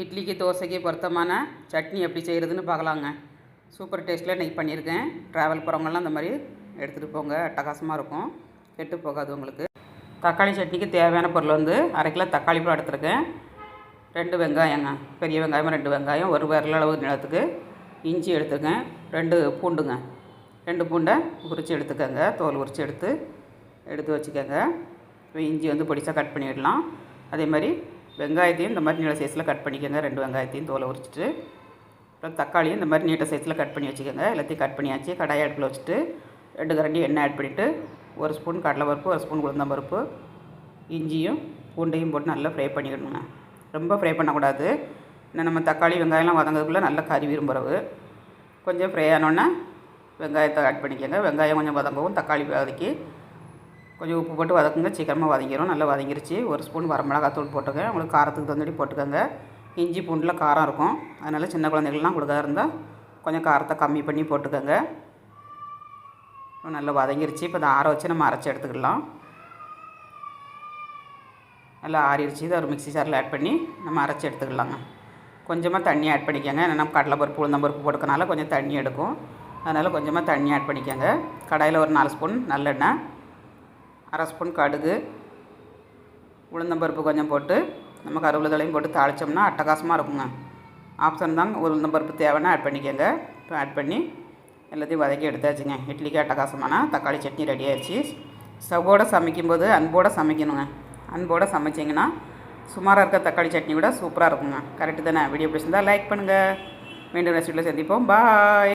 இட்லிக்கு தோசைக்கு பொருத்தமான சட்னி எப்படி செய்கிறதுன்னு பார்க்கலாங்க. சூப்பர் டேஸ்ட்டில் இன்றைக்கி பண்ணியிருக்கேன். ட்ராவல் போகிறவங்கலாம் அந்த மாதிரி எடுத்துகிட்டு போங்க. அட்டகாசமாக இருக்கும். கெட்டு போகாது உங்களுக்கு. தக்காளி சட்னிக்கு தேவையான பொருள் வந்து அரை கிலோ தக்காளி பழம் எடுத்துருக்கேன். ரெண்டு வெங்காயங்க. பெரிய வெங்காயம் ரெண்டு வெங்காயம். ஒரு விரல் அளவு நிலத்துக்கு இஞ்சி எடுத்துக்கேன் ரெண்டு பூண்டுங்க. ரெண்டு பூண்டை உரித்து எடுத்துக்கோங்க. தோல் உரித்து எடுத்து எடுத்து வச்சுக்கோங்க. இப்போ இஞ்சி வந்து பொடிசாக கட் பண்ணிடலாம். அதே மாதிரி வெங்காயத்தையும் இந்த மாதிரி நீள சைஸில் கட் பண்ணிக்கோங்க. ரெண்டு வெங்காயத்தையும் தோலை உரிச்சிட்டு அப்புறம் தக்காளியும் இந்த மாதிரி நீட்ட சைஸில் கட் பண்ணி வச்சுக்கோங்க. எல்லாத்தையும் கட் பண்ணியாச்சு. கடாயை அடுப்பில் வச்சுட்டு ரெண்டு கரண்டி எண்ணெய் ஆட் பண்ணிவிட்டு ஒரு ஸ்பூன் கடலைப்பருப்பு ஒரு ஸ்பூன் உளுந்தம்பருப்பு இஞ்சியும் பூண்டையும் போட்டு நல்லா ஃப்ரை பண்ணிக்கணுங்க. ரொம்ப ஃப்ரை பண்ணக்கூடாது. இன்னும் நம்ம தக்காளி வெங்காயம்லாம் வதங்கிறதுக்குள்ளே நல்லா கறி விரும்புகிறவு கொஞ்சம் ஃப்ரை ஆனோன்னே வெங்காயத்தை ஆட் பண்ணிக்கோங்க. வெங்காயம் கொஞ்சம் வதங்கவும் தக்காளி வதக்கி கொஞ்சம் உப்பு போட்டு வதக்குங்க. சீக்கிரமாக வதங்கிடும் நல்லா வதங்கிருச்சு. ஒரு ஸ்பூன் வரமிளகாத்தூள் போட்டுங்க உங்களுக்கு காரத்துக்கு தந்தடி போட்டுக்கோங்க. இஞ்சி பூண்டில் காரம் இருக்கும். அதனால் சின்ன குழந்தைகள்லாம் கொடுக்காத இருந்தால் கொஞ்சம் காரத்தை கம்மி பண்ணி போட்டுக்கோங்க. நல்லா வதங்கிருச்சு. இப்போ இதை ஆற வச்சு நம்ம அரைச்சி எடுத்துக்கலாம். நல்லா ஆறிடுச்சு. இதை ஒரு மிக்ஸி ஜாரில் ஆட் பண்ணி நம்ம அரைச்சி எடுத்துக்கலாங்க. கொஞ்சமாக தண்ணி ஆட் பண்ணிக்கோங்க. ஏன்னா கடலைப்பருப்பு உளுந்தம்பருப்பு போட்டுக்கனால கொஞ்சம் தண்ணி எடுக்கும். அதனால் கொஞ்சமாக தண்ணி ஆட் பண்ணிக்கோங்க. கடாயில் ஒரு நாலு ஸ்பூன் நல்லெண்ணெய். அரை ஸ்பூன் கடுகு உளுந்தம்பருப்பு கொஞ்சம் போட்டு நம்ம கருவேப்பிலை போட்டு தாளித்தோம்னா அட்டகாசமாக இருக்குங்க. ஆப்ஷன் தான் உளுந்தம்பருப்பு தேவைன்னா ஆட் பண்ணிக்கோங்க. இப்போ ஆட் பண்ணி எல்லாத்தையும் வதக்கி எடுத்தாச்சுங்க. இட்லிக்கு அட்டகாசமான தக்காளி சட்னி ரெடி ஆயிடுச்சு. ஸ்டவ்வோடு சமைக்கும்போது அன்போடு சமைக்கணுங்க. அன்போடு சமைச்சிங்கன்னா சுமாராக இருக்க தக்காளி சட்னி கூட சூப்பராக இருக்குங்க. கரெக்டு தானே? வீடியோ பிடிச்சிருந்தால் லைக் பண்ணுங்கள் மீண்டும் ரெசிபியில் சந்திப்போம். பாய்